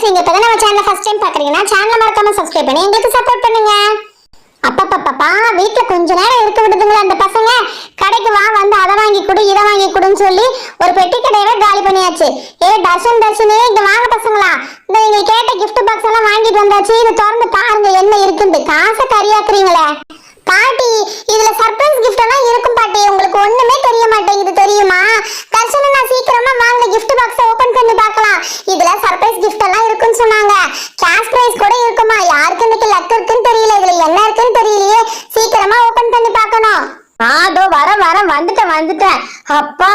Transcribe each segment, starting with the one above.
Friends நீங்க இப்பதான் நம்ம சேனலை ஃபர்ஸ்ட் டைம் பாக்குறீங்கன்னா சேனலை மறக்காம சப்ஸ்கிரைப் பண்ணி எங்களுக்கு சப்போர்ட் பண்ணுங்க. அப்பப்பப்பா வீட்டுல கொஞ்ச நேரம் இருக்க விடுதுங்களா அந்த பசங்க. கடைக்கு வா வந்து அதை வாங்கி கொடு இதை வாங்கி கொடுன்னு சொல்லி ஒரு பெட்டி கடையவே காலி பண்ணியாச்சு. ஏ டசன் டசனே இங்க வாங்க பசங்களா. இந்த நீங்க கேட்ட கிஃப்ட் பாக்ஸ் எல்லாம் வாங்கிட்டு வந்தாச்சு. இது திறந்து பாருங்க என்ன இருக்குன்னு. காசை கரியாக்குறீங்களே பாட்டி இதுல சர்ப்ரைஸ் gift எல்லாம் இருக்கும் பாட்டி உங்களுக்கு ஒண்ணுமே தெரிய மாட்டேங்குது தெரியுமா தர்ஷன நான் சீக்கிரமா வாங்க gift பாக்ஸ் ஓபன் பண்ணி பார்க்கலாம் இதுல சர்ப்ரைஸ் gift எல்லாம் இருக்குன்னு சொன்னாங்க கேஷ் பிரைஸ் கூட இருக்குமா யாருக்கு இன்னைக்கு லக் இருக்குன்னு தெரியல இதுல என்ன இருக்குன்னு தெரியலையே சீக்கிரமா ஓபன் பண்ணி பார்க்கணும் அதோ வர வர வந்துட்டேன் வந்துட்டேன் அப்பா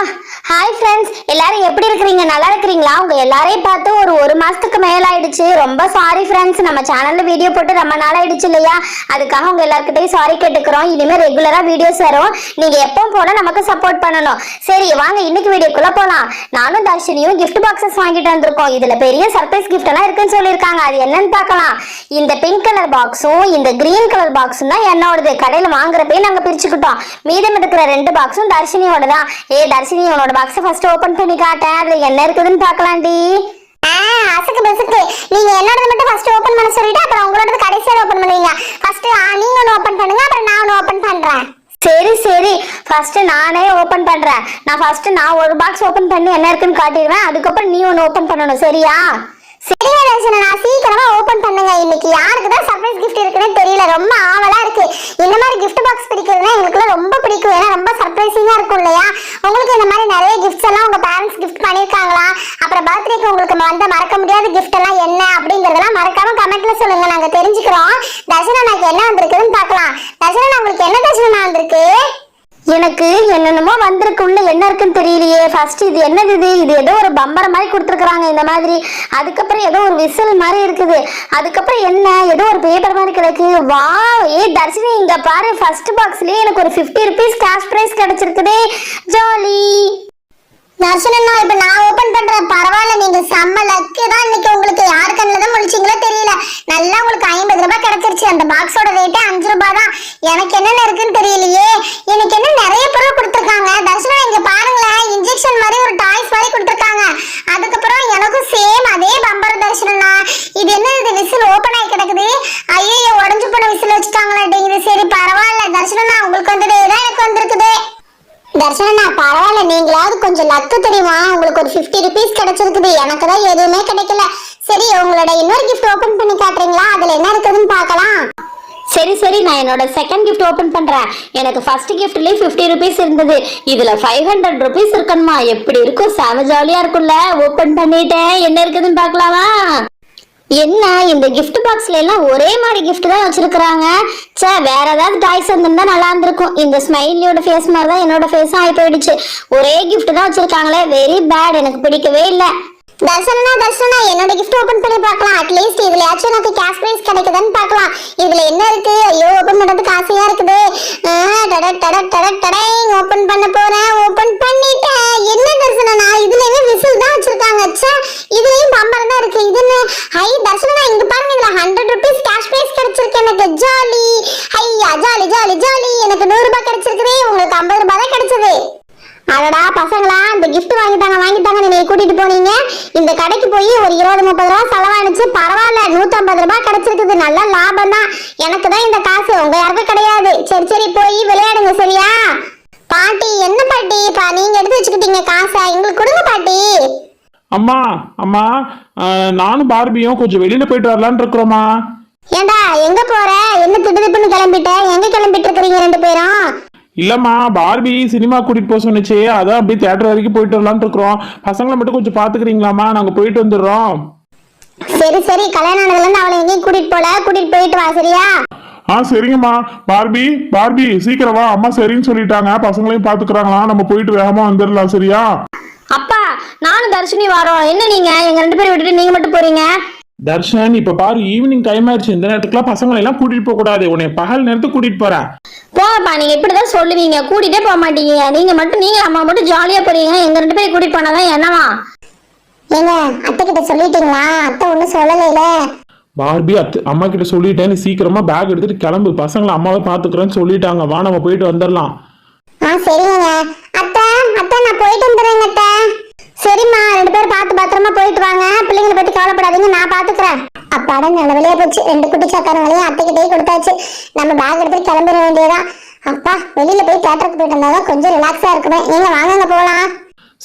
ஹாய் ஃப்ரெண்ட்ஸ் எல்லாரும் எப்படி இருக்கிறீங்க? நல்லா இருக்கிறீங்களா? உங்க எல்லாரையும் பார்த்து ஒரு ஒரு மாசத்துக்கு மேல ஆயிடுச்சு ரொம்ப சாரி ஃப்ரெண்ட்ஸ் நம்ம சேனல்ல வீடியோ போட்டு ரொம்ப நாள் ஆயிடுச்சு இல்லையா? அதுக்காக உங்க எல்லாருக்கிட்டையும் சாரி கேட்டுக்கிறோம். இனிமே ரெகுலரா வீடியோஸ் வரும். நீங்க எப்பவும் போல நமக்கு சப்போர்ட் பண்ணணும். சரி வாங்க இன்னைக்கு வீடியோக்குள்ள போலாம். நானும் தர்ஷினியும் கிஃப்ட் பாக்ஸஸ் வாங்கிட்டு வந்திருக்கோம். இதுல பெரிய சர்ப்ரைஸ் கிஃப்ட் எல்லாம் இருக்குன்னு சொல்லியிருக்காங்க. அது என்னன்னு பார்க்கலாம். இந்த பிங்க் கலர் பாக்ஸும் இந்த கிரீன் கலர் பாக்ஸும் தான் என்னோடது. கடையில வாங்குறப்பே நாங்க பிரிச்சுக்கிட்டோம். மீதம் இருக்கிற ரெண்டு பாக்ஸும் தர்ஷினியோட தான் ஏ தர்ஷினி உன்னோட பாக்ஸை ஃபர்ஸ்ட் ஓபன் பண்ணி காட்டேன் அதுல என்ன இருக்குதுன்னு பார்க்கலாம்டி. அசக்கு பசக்கு. நீங்க என்னோடது மட்டும் ஃபர்ஸ்ட் ஓபன் பண்ண சொல்லிட்டு அப்புறம் உங்களோடது கடைசியா ஓபன் பண்ணுவீங்க. ஃபர்ஸ்ட் நீங்க ஒன்னு ஓபன் பண்ணுங்க அப்புறம் நான் ஒன்னு ஓபன் பண்றேன். சரி சரி. ஃபர்ஸ்ட் நானே ஓபன் பண்றேன். நான் ஃபர்ஸ்ட் நான் ஒரு பாக்ஸ் ஓபன் பண்ணி என்ன இருக்குன்னு காட்டிடுவேன். அதுக்கப்புறம் நீ ஒன்னு ஓபன் பண்ணணும் சரியா? சரியா தர்ஷனா நான் சீக்கிரமா ஓபன் பண்ணுங்க. இன்னைக்கு யாருக்கு தான் சர்ப்ரைஸ் கிஃப்ட் இருக்குன்னு தெரியல. ரொம்ப ஆவலா இருக்கு. இந்த மாதிரி gift பாக்ஸ் பிடிக்கிறதுனா எங்களுக்குலாம் ரொம்ப பிடிக்கும். ஏன்னா ரொம்ப சர்ப்ரைசிங்கா இருக்கும் இல்லையா? உங்களுக்கு இந்த மாதிரி நிறைய கிஃப்ட்ஸ் எல்லாம் உங்க பேரண்ட்ஸ் கிஃப்ட் பண்ணிருக்காங்களா அப்புறம் பர்த்டேக்கு உங்களுக்கு வந்த மறக்க முடியாத கிஃப்ட் எல்லாம் என்ன அப்படிங்கறதெல்லாம் மறக்காம கமெண்ட்ல சொல்லுங்க. நாங்க தெரிஞ்சுக்கிறோம். தர்ஷனா எனக்கு என்ன வந்திருக்குன்னு பார்க்கலாம். தர்ஷனா உங்களுக்கு என்ன தர்ஷனா வந்திருக்கு? எனக்கு என்னென்னமோ வந்திருக்கு உள்ள என்ன இருக்குன்னு தெரியலையே. ஃபர்ஸ்ட் இது என்னது இது? இது ஏதோ ஒரு பம்பரம் மாதிரி கொடுத்துருக்குறாங்க இந்த மாதிரி. அதுக்கப்புறம் ஏதோ ஒரு விசில் மாதிரி இருக்குது. அதுக்கப்புறம் என்ன? ஏதோ ஒரு பேப்பர் மாதிரி கிடக்கு. வா ஏ தர்ஷினி இங்க பாரு. ஃபர்ஸ்ட் பாக்ஸ்லயே எனக்கு ஒரு 50 ருபீஸ் கேஷ் பிரைஸ் கிடைச்சிருக்குதே. ஜாலி தர்ஷனா இப்ப நான் ஓபன் பண்றேன். பரவாயில்ல நீங்க செம்ம லக்கு தான் இன்னைக்கு. உங்களுக்கு யாரு கண்ணில் தான் தெரியல. நல்லா உங்களுக்கு ஐம்பது ரூபாய் கிடைச்சிருச்சு. அந்த பாக்ஸோட ரேட்டே அஞ்சு ரூபாய் தான். எனக்கு என்னென்ன இருக்குன்னு தெரியலையே. எனக்கு என்ன நிறைய பொருள் கொடுத்துருக்காங்க தர்ஷனா இங்க பாருங்களேன் இன்ஜெக்ஷன் மாதிரி ஒரு டாய்ஸ் மாதிரி கொடுத்துருக்காங்க அதுக்கப்புறம் எனக்கும் சேம் அதே பம்பர் தர்ஷனா இது என்ன இது விசில் ஓபன் ஆகி கிடக்குது ஐயோ உடஞ்சு போன விசில் வச்சுட்டாங்களாட்டேங்குது சரி பரவாயில்ல தர்ஷனா உங்களுக்கு வந்ததே தான் எனக்கு வந்திருக்குது தர்ஷனா பரவாயில்ல கொஞ்சம் லக்கு தெரியுமா? உங்களுக்கு ஒரு 50 ருபீஸ் கிடைச்சிருக்குது. எனக்கு தான் எதுவுமே கிடைக்கல. சரி உங்களோட இன்னொரு கிஃப்ட் ஓபன் பண்ணி காட்டுறீங்களா? அதுல என்ன இருக்குதுன்னு பார்க்கலாம். சரி சரி நான் என்னோட செகண்ட் கிஃப்ட் ஓபன் பண்றேன். எனக்கு ஃபர்ஸ்ட் கிஃப்ட்லயே 50 ருபீஸ் இருந்தது. இதுல ஃபைவ் ஹண்ட்ரட் ருபீஸ் இருக்கணுமா? எப்படி இருக்கும்? செம ஜாலியா இருக்கும்ல. ஓபன் பண்ணிட்டேன். என்ன இருக்குதுன்னு பார்க்கலாமா? என்ன இந்த கிஃப்ட் பாக்ஸ்ல எல்லாம் ஒரே மாதிரி கிஃப்ட் தான் வச்சிருக்காங்க சே வேற ஏதாவது டாய்ஸ் வந்திருந்தா நல்லா இருந்திருக்கும். இந்த ஸ்மைலியோட ஃபேஸ் மாதிரி தான் என்னோட ஃபேஸும் ஆகி போயிடுச்சு ஒரே கிஃப்ட் தான் வச்சிருக்காங்களே வெரி பேட் எனக்கு பிடிக்கவே இல்லை. தர்சனா தர்சனா என்னோட கிஃப்ட் ஓபன் பண்ணி பார்க்கலாம். அட்லீஸ்ட் இதுலயாச்சும் எனக்கு கேஷ் பிரைஸ் கிடைக்குதுன்னு பார்க்கலாம். இதுல என்ன இருக்கு? ஐயோ ஓபன் பண்றதுக்கு ஆசையா இருக்குது. டட டட டட டடை ஓபன் பண்ண போறேன் ஓபன் பண்ணிட்டேன் என்ன தர்சனா இதுலயுமே விசில் தான் வச்சிருக்காங்க ச்சே இதுலயும் பம்பரம் தான் இருக்கு இது என்ன ஹை தர்ஷனா இங்க பாருங்க இதுல ஹண்ட்ரட் ருபீஸ் கேஷ் பிரைஸ் கிடைச்சிருக்கு எனக்கு. ஜாலி ஐயா ஜாலி ஜாலி ஜாலி எனக்கு நூறு ரூபாய் கிடைச்சிருக்குது. உங்களுக்கு ஐம்பது ரூபாய் தான் கிடைச்சது. அடடா பசங்களா இந்த கிஃப்ட் வாங்கிட்டாங்க வாங்கிட்டாங்க நீங்க கூட்டிட்டு போனீங்க. இந்த கடைக்கு போய் ஒரு இருபது முப்பது ரூபா செலவானுச்சு. பரவாயில்ல நூத்தம்பது ரூபாய் கிடைச்சிருக்குது. நல்ல லாபம் தான். எனக்கு தான் இந்த காசு. உங்க யாருக்கும் கிடையாது. சரி சரி போய் விளையாடுங்க சரியா? பாட்டி என்ன பாட்டி? பா நீங்க எடுத்து வச்சுக்கிட்டீங்க காசை. எங்களுக்கு கொடுங்க பாட்டி. அம்மா அம்மா நானும் பார்பியும் கொஞ்சம் வெளியில போயிட்டு வரலான்னு இருக்கிறோமா ஏண்டா எங்க போற? என்ன திடுதிப்புன்னு கிளம்பிட்ட? எங்க கிளம்பிட்டு இருக்கிறீங்க ரெண்டு பேரும்? இல்லம்மா பார்பி சினிமா கூட்டிட்டு போக சொன்னுச்சு. அதான் அப்படியே தியேட்டர் வரைக்கும் போயிட்டு வரலான்னு இருக்கிறோம். பசங்களை மட்டும் கொஞ்சம் பாத்துக்கிறீங்களாம்மா? நாங்க போயிட்டு வந்துடுறோம். சரி சரி. கல்யாணம் ஆனதுல இருந்து அவளை எங்கேயும் கூட்டிட்டு போல? கூட்டிட்டு போயிட்டு வா சரியா? ஆ சரிங்கம்மா. பார்பி பார்பி சீக்கிரம் வா. அம்மா சரின்னு சொல்லிட்டாங்க. பசங்களையும் பாத்துக்கிறாங்களா நம்ம போயிட்டு வேகமா வந்துடலாம் சரியா? நானும் தர்ஷினி வரோம். என்ன நீங்க? எங்க ரெண்டு பேரும் விட்டுட்டு நீங்க மட்டும் போறீங்க? தர்ஷன் இப்ப பாரு ஈவினிங் டைம் ஆயிடுச்சு. இந்த நேரத்துக்குலாம் பசங்களை எல்லாம் கூட்டிட்டு போக கூடாது. உன்னை பகல் நேரத்துக்கு கூட்டிட்டு போறேன். போங்கப்பா நீங்க இப்படிதான் சொல்லுவீங்க. கூட்டிட்டே போக மாட்டீங்க. நீங்க மட்டும் நீங்க அம்மா மட்டும் ஜாலியா போறீங்க. எங்க ரெண்டு பேரும் கூட்டிட்டு போனாதான் என்னவா? ஏங்க அத்தை கிட்ட சொல்லிட்டீங்களா? அத்தை ஒன்றும் சொல்லலைல. பார்பி அத்து அம்மா கிட்ட சொல்லிட்டேன். நீ சீக்கிரமா பேக் எடுத்துட்டு கிளம்பு. பசங்களை அம்மாவை பாத்துக்கிறேன்னு சொல்லிட்டாங்க. வா நம்ம போயிட்டு வந்துடலாம். ஆ சரிங்க. அத்தை அத்தை நான் போயிட்டு வந்துடுறேங்க அத்தை. சரிம்மா ரெண்டு பேரும் பார்த்து பத்திரமா போயிட்டு வாங்க. பிள்ளைங்களை பத்தி கவலைப்படாதீங்க நான் பார்த்து அப்பாடா நல்ல வழியா போச்சு. ரெண்டு குட்டி சக்கரங்களையும் அத்தைக்கிட்டே கொடுத்தாச்சு. நம்ம பேக் எடுத்து கிளம்பிட வேண்டியதான் அப்பா வெளியில போய் தேட்டருக்கு போயிட்டு வந்தாதான் கொஞ்சம் ரிலாக்ஸா இருக்குமே. நீங்க வாங்கங்க போலாம்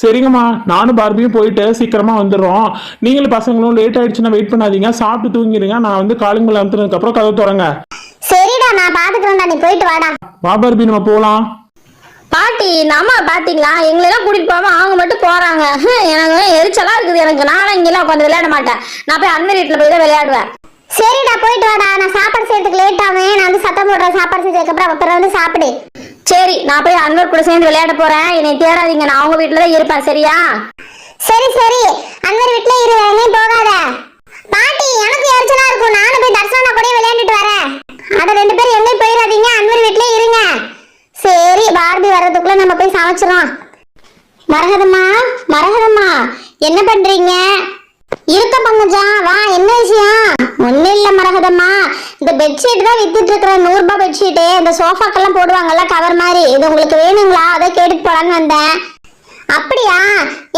சரிங்கம்மா. நானும் பார்பியும் போயிட்டு சீக்கிரமா வந்துடுறோம். நீங்களும் பசங்களும் லேட் ஆயிடுச்சுன்னா வெயிட் பண்ணாதீங்க. சாப்பிட்டு தூங்கிடுங்க நான் வந்து காலிங் மேல அமுத்துனதுக்கு அப்புறம் கதை திறங்க. சரிடா நான் பாத்துக்கிறேன்டா. நீ போயிட்டு வாடா. வா பார்பி நம்ம போலாம். பாட்டி இந்த அம்மா பாத்தீங்களா? எங்களெல்லாம் கூட்டிட்டு போகாம அவங்க மட்டும் போறாங்க. எனக்கு எரிச்சலா இருக்குது எனக்கு. நானும் இங்கெல்லாம் உட்காந்து விளையாட மாட்டேன். நான் போய் அந்த வீட்டுல போய் தான் விளையாடுவேன். சரிடா போயிட்டு வாடா. நான் சாப்பாடு செய்யறதுக்கு லேட் ஆகும் நான் வந்து சத்தம் போடுறேன். சாப்பாடு செஞ்சதுக்கு அப்புறம் அப்புறம் வந்து சாப்பிடு. சரி நான் போய் அன்வர் கூட சேர்ந்து விளையாட போறேன். என்னை தேடாதீங்க. நான் அவங்க வீட்டுல தான் இருப்பேன். சரியா? சரி சரி. அன்வர் வீட்ல இரு. வேற போகாத. பாட்டி எனக்கு எரிச்சலா இருக்கும். நானும் போய் தர்சனா கூட விளையாண்டுட்டு வரேன். அட ரெண்டு பேரும் எங்கேயும் போயிடாதீங்க. அன்வர் இருங்க சரி பார்பி வர்றதுக்குள்ள நம்ம போய் சமைச்சிரோம் மரகதம்மா மரகதம்மா என்ன பண்றீங்க? இருக்க பங்கஜா வா என்ன விஷயம்? ஒண்ணு இல்ல மரகதம்மா. இந்த பெட்ஷீட் தான் வித்துட்டு இருக்கிற நூறு ரூபாய் பெட்ஷீட்டு இந்த சோஃபாக்கெல்லாம் போடுவாங்கல்ல கவர் மாதிரி. இது உங்களுக்கு வேணுங்களா? அதை கேட்டுட்டு போலான்னு வந்தேன். அப்படியா?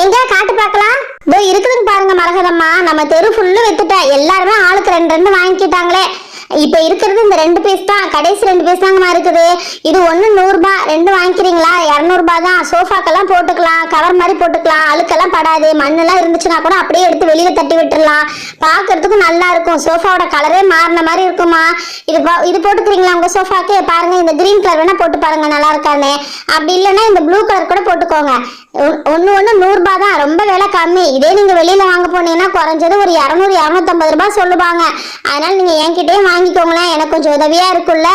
எங்க? காட்டு பார்க்கலாம். இதோ இருக்குதுன்னு பாருங்க மரகதம்மா. நம்ம தெரு ஃபுல்லு வித்துட்டா எல்லாருமே ஆளுக்கு ரெண்டு ரெண்டு வாங்கிக்கிட்டாங்களே. இப்ப இருக்கிறது இந்த ரெண்டு பீஸ் தான். கடைசி ரெண்டு பீஸ் தாங்கம்மா இருக்குது. இது ஒண்ணு நூறு ரூபாய் ரெண்டு வாங்கிக்கிறீங்களா? இரநூறுபா தான். சோஃபாக்கெல்லாம் போட்டுக்கலாம் கவர் மாதிரி போட்டுக்கலாம். அழுக்கெல்லாம் படாது. மண்ணெல்லாம் இருந்துச்சுன்னா கூட அப்படியே எடுத்து வெளியில தட்டி விட்டுறலாம். பார்க்கிறதுக்கும் நல்லா இருக்கும். சோஃபாவோட கலரே மாறின மாதிரி இருக்குமா இது இது போட்டுக்கிறீங்களா உங்க சோஃபாக்கு? பாருங்க இந்த கிரீன் கலர் வேணா போட்டு பாருங்க நல்லா இருக்கான்னு. அப்படி இல்லைன்னா இந்த ப்ளூ கலர் கூட போட்டுக்கோங்க. ஒ- ஒன்னு ஒண்ணு நூறுபா தான். ரொம்ப விலை கம்மி இதே நீங்க வெளியில வாங்க போனீங்கன்னா குறைஞ்சது ஒரு இரநூறு இரநூத்தம்பது ரூபாய் சொல்லுவாங்க. அதனால நீங்க என்கிட்டயே வாங்கிக்கோங்களேன் எனக்கு கொஞ்சம் உதவியா இருக்கும்ல?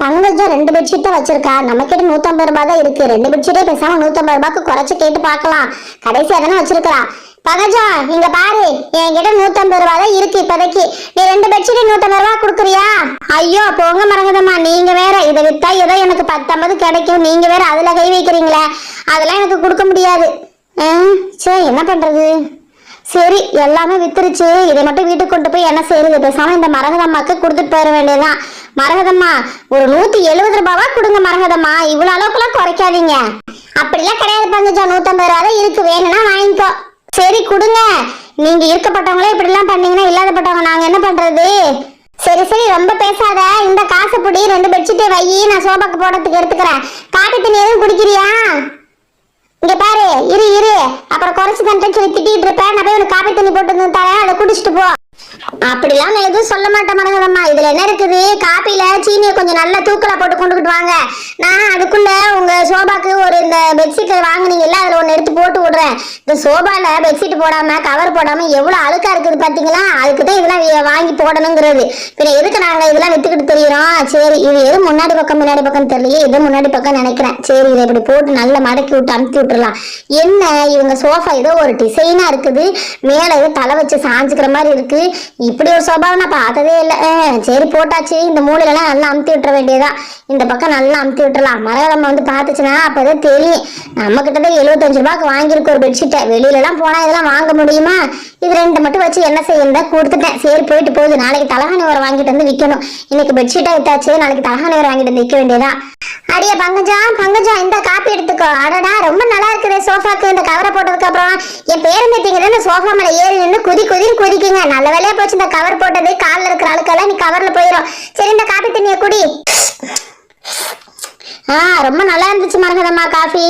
பங்கஜம் ரெண்டு பெட்ஷீட்டை வச்சிருக்கா. நம்ம கிட்ட நூத்தம்பது ரூபாய் தான் இருக்கு. ரெண்டு பெட்ஷீட்டே பேசாம நூத்தம்பது ரூபாய்க்கு குறைச்சு கேட்டு பார்க்கலாம். கடைசியா தானே வச்சிருக்கா பகஜா இங்க பாரு. என்கிட்ட நூத்தம்பது ரூபாய் தான் இருக்கு இப்போதைக்கு. நீ ரெண்டு பெட்ஷீட் நூத்தம்பது ரூபாய் கொடுக்குறியா? ஐயோ போங்க மறங்குதம்மா நீங்க வேற இதை வித்தா ஏதோ எனக்கு பத்தம்பது கிடைக்கும். நீங்க வேற அதுல கை வைக்கிறீங்களே. அதெல்லாம் எனக்கு கொடுக்க முடியாது. சரி என்ன பண்றது? சரி எல்லாமே வித்துருச்சு. இதை மட்டும் வீட்டுக்கு கொண்டு போய் என்ன செய்யறது பேசாம இந்த மரகதம்மாக்கு கொடுத்துட்டு போயிட வேண்டியதுதான். மரகதம்மா ஒரு நூத்தி எழுபது ரூபாவா கொடுங்க மரகதம்மா இவ்வளவு அளவுக்குலாம் குறைக்காதீங்க. அப்படிலாம் கிடையாது பங்குஜா. நூத்தம்பது ரூபா தான் இருக்கு. வேணும்னா வாங்கிக்கோ. சரி கொடுங்க. நீங்க இருக்கப்பட்டவங்களே இப்படி எல்லாம் பண்ணீங்கன்னா இல்லாதப்பட்டவங்க நாங்க என்ன பண்றது? சரி சரி ரொம்ப பேசாத. இந்த காசு புடி ரெண்டு பெட்ஷீட்டை வை நான் சோபாக்கு போடுறதுக்கு எடுத்துக்கிறேன். காப்பி தண்ணி எதுவும் குடிக்கிறியா? இங்க பாரு இரு இரு. அப்புறம் குறைச்சு தந்துட்டு சொல்லி திட்டிட்டு இருப்பேன். நான் போய் உனக்கு காப்பி தண்ணி போட்டு வந்து தரேன். அதை குடிச்சிட்டு போ. அப்படிலாம் நான் எதுவும் சொல்ல மாட்டேன் மரகதம்மா. இதுல என்ன இருக்குது? காப்பில சீனியை கொஞ்சம் நல்லா தூக்கலா போட்டு கொண்டுகிட்டு வாங்க. நான் அதுக்குள்ள உங்க சோபாக்கு ஒரு இந்த பெட்ஷீட் வாங்குனீங்கல்ல அதுல ஒண்ணு எடுத்து போட்டு விடுறேன். இந்த சோபால பெட்ஷீட் போடாம கவர் போடாம எவ்வளவு அழுக்கா இருக்குது பாத்தீங்களா? அதுக்கு தான் இதெல்லாம் வாங்கி போடணுங்கிறது. பின்ன எதுக்கு நாங்க இதெல்லாம் வித்துக்கிட்டு தெரியுறோம்? சரி இது எது முன்னாடி பக்கம் முன்னாடி பக்கம் தெரியலையே. இது முன்னாடி பக்கம் நினைக்கிறேன். சரி இதை இப்படி போட்டு நல்லா மடக்கி விட்டு அமுத்தி விட்டுறலாம். என்ன இவங்க சோஃபா ஏதோ ஒரு டிசைனா இருக்குது. மேல ஏதோ தலை வச்சு சாஞ்சுக்கிற மாதிரி இருக்கு. இப்படி ஒரு சோபாவை நான் பார்த்ததே இல்லை. சரி போட்டாச்சு. இந்த மூலையிலலாம் நல்லா அமுத்தி விட்டுற வேண்டியதா இந்த பக்கம் நல்லா அமுத்தி விட்டுறலாம். மரகதம்மா வந்து பார்த்துச்சுன்னா அப்போதான் தெரியும். நம்ம கிட்ட எழுபத்தஞ்சு ரூபாய்க்கு வாங்கியிருக்க ஒரு பெட்ஷீட்டை வெளியிலலாம் போனால் இதெல்லாம் வாங்க முடியுமா? இது ரெண்டு மட்டும் வச்சு என்ன செய்யணும் கொடுத்துட்டேன். சரி போயிட்டு போகுது. நாளைக்கு தலகாணி வர வாங்கிட்டு வந்து விற்கணும் இன்னைக்கு பெட்ஷீட்டா வித்தாச்சு. நாளைக்கு தலகாணி வர வாங்கிட்டு வந்து விற்க வேண்டியதா அடியே பங்கஜா பங்கஜா இந்த காப்பி எடுத்துக்கோ. அடடா ரொம்ப நல்லா இருக்குது சோஃபாக்கு. இந்த கவரை போட்டதுக்கு அப்புறம் என் பேரன் பேத்திங்க இந்த சோஃபா மேலே ஏறி நின்று குதி குதின்னு குதிக்குங்க. நல்ல வேலையா போச்சு இந்த கவர் போட்டது கால்ல இருக்கிற அழுக்கெல்லாம் நீ கவர்ல போயிடும் சரி இந்த காப்பி தண்ணியை குடி. ஆ ரொம்ப நல்லா இருந்துச்சு மரகதம்மா காஃபி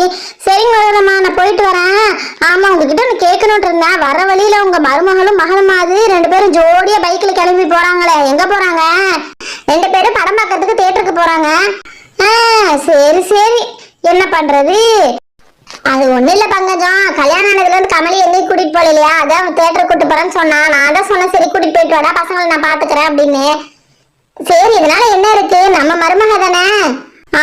சரிங்க மரகதம்மா நான் போயிட்டு வரேன். ஆமா உங்ககிட்ட ஒன்று கேட்கணும்னு இருந்தேன். வர வழியில உங்க மருமகளும் மகனுமாது ரெண்டு பேரும் ஜோடியா பைக்ல கிளம்பி போறாங்களே. எங்க போறாங்க? ரெண்டு பேரும் படம் பார்க்கறதுக்கு தேட்டருக்கு போறாங்க. ஆ சரி சரி. என்ன பண்றது? அது ஒண்ணும் இல்ல பங்கஜம். கல்யாணம் ஆனதுல இருந்து கமலி எங்கேயும் கூட்டிட்டு போல இல்லையா? அதான் தேட்டர் கூட்டு போறேன்னு சொன்னா. நான் தான் சொன்னேன் சரி கூட்டிட்டு போயிட்டு வாடா பசங்களை நான் பாத்துக்கிறேன் அப்படின்னு. சரி இதனால என்ன இருக்கு? நம்ம மருமக தானே.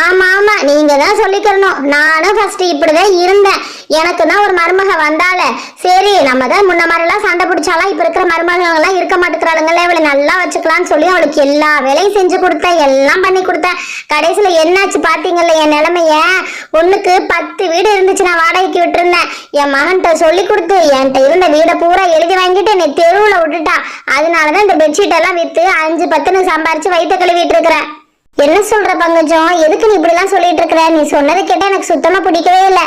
ஆமா ஆமா நீங்க தான் சொல்லிக்கிறணும் நானும் ஃபர்ஸ்ட் இப்படிதான் இருந்தேன். எனக்கு தான் ஒரு மருமக வந்தால சரி நம்ம தான் முன்ன மாதிரிலாம் சண்டை பிடிச்சாலாம் இப்ப இருக்கிற மருமகங்கள்லாம் இருக்க மாட்டேங்கிறாளுங்களே இவளை நல்லா வச்சுக்கலாம்னு சொல்லி அவளுக்கு எல்லா வேலையும் செஞ்சு கொடுத்தேன் எல்லாம் பண்ணி கொடுத்தேன். கடைசியில என்னாச்சு பாத்தீங்கல்ல என் நிலைமைய? ஒண்ணுக்கு பத்து வீடு இருந்துச்சு நான் வாடகைக்கு விட்டுருந்தேன். என் மகன்கிட்ட சொல்லி கொடுத்து என்கிட்ட இருந்த வீடை பூரா எழுதி வாங்கிட்டு என்னை தெருவுல விட்டுட்டா. அதனாலதான் இந்த பெட்ஷீட் எல்லாம் வித்து அஞ்சு பத்துன்னு சம்பாரிச்சு வயிற்ற கழுவிட்டு இருக்கிறேன். என்ன சொல்ற பங்கஜம்? எதுக்கு நீ இப்படி எல்லாம் சொல்லிட்டு இருக்கிற? நீ சொன்னதை கேட்டா எனக்கு சுத்தமா பிடிக்கவே இல்லை.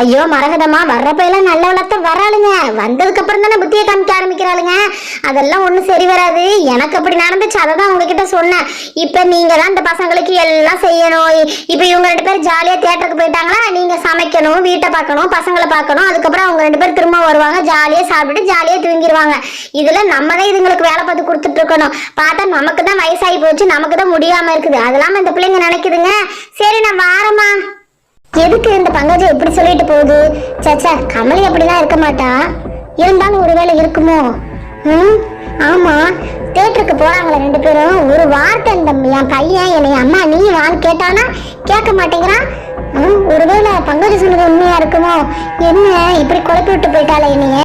ஐயோ மரகதமா வர்றப்ப எல்லாம் நல்ல வளர்த்த வராளுங்க. வந்ததுக்கு அப்புறம் தானே புத்தியை காமிக்க ஆரம்பிக்கிறாளுங்க. அதெல்லாம் ஒன்றும் சரி வராது. எனக்கு அப்படி நடந்துச்சு அதை தான் உங்ககிட்ட சொன்னேன். இப்போ நீங்கள் தான் இந்த பசங்களுக்கு எல்லாம் செய்யணும். இப்போ இவங்க ரெண்டு பேரும் ஜாலியாக தேட்டருக்கு போயிட்டாங்களா நீங்கள் சமைக்கணும் வீட்டை பார்க்கணும் பசங்களை பார்க்கணும். அதுக்கப்புறம் அவங்க ரெண்டு பேரும் திரும்ப வருவாங்க ஜாலியாக சாப்பிட்டுட்டு ஜாலியாக தூங்கிடுவாங்க இதில் நம்ம தான் இதுங்களுக்கு வேலை பார்த்து கொடுத்துட்டு இருக்கணும் பார்த்தா நமக்கு தான் வயசாகி போச்சு நமக்கு தான் முடியாமல் இருக்குது அதெல்லாம் இந்த பிள்ளைங்க நினைக்குதுங்க. சரி நான் வாரமா எதுக்கு இந்த பங்கஜம் இப்படி சொல்லிட்டு போகுது? சச்சா கமலி அப்படிலாம் இருக்க மாட்டா. இருந்தாலும் ஒருவேளை இருக்குமோ? ம்? ஆமாம் தேட்டருக்கு போகிறாங்களே ரெண்டு பேரும். ஒரு வார்த்தை இந்த என் பையன் என்னை அம்மா நீ வான்னு கேட்டானா கேட்க மாட்டேங்கிறான். ஒருவேளை பங்கஜம் சொன்னது உண்மையாக இருக்குமோ? என்ன? இப்படி குழப்பி விட்டு போயிட்டாளே என்னைய?